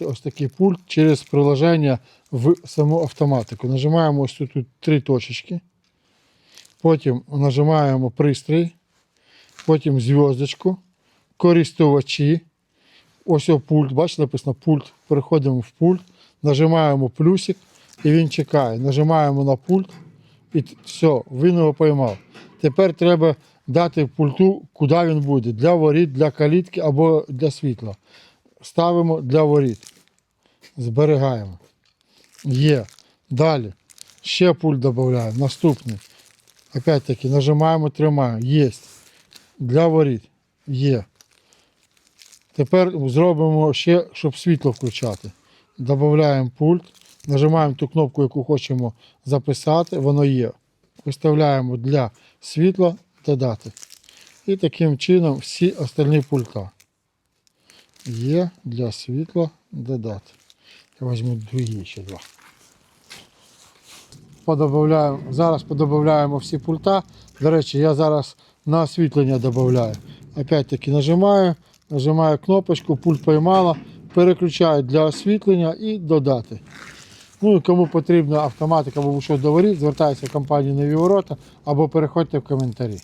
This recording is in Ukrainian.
ось такий пульт через приложення в саму автоматику. Нажимаємо ось тут, три точечки. Потім нажимаємо пристрій, потім зв'язочку, користувачі. Ось о пульт, бачите, написано пульт. Переходимо в пульт, нажимаємо плюсик і він чекає. Нажимаємо на пульт і все, він його поймав. Тепер треба дати пульту, куди він буде. Для воріт, для калітки або для світла. Ставимо для воріт. Зберігаємо. Є. Далі. Ще пульт додаємо. Наступний. Опять-таки нажимаємо, тримаємо. Є. Для воріт. Є. Тепер зробимо ще, щоб світло включати. Додаємо пульт, нажимаємо ту кнопку, яку хочемо записати, воно є. Виставляємо для світла додати. І таким чином всі остальні пульта. Є для світла додати. Я візьму другі ще два. Подобавляємо, зараз подобавляємо всі пульта. До речі, я зараз на освітлення додаю. Опять-таки нажимаю, нажимаю кнопочку, пульт поймала, переключаю для освітлення і додати. Ну і кому потрібна автоматика або що до воріт, звертайтеся в компанію Нові Ворота або переходьте в коментарі.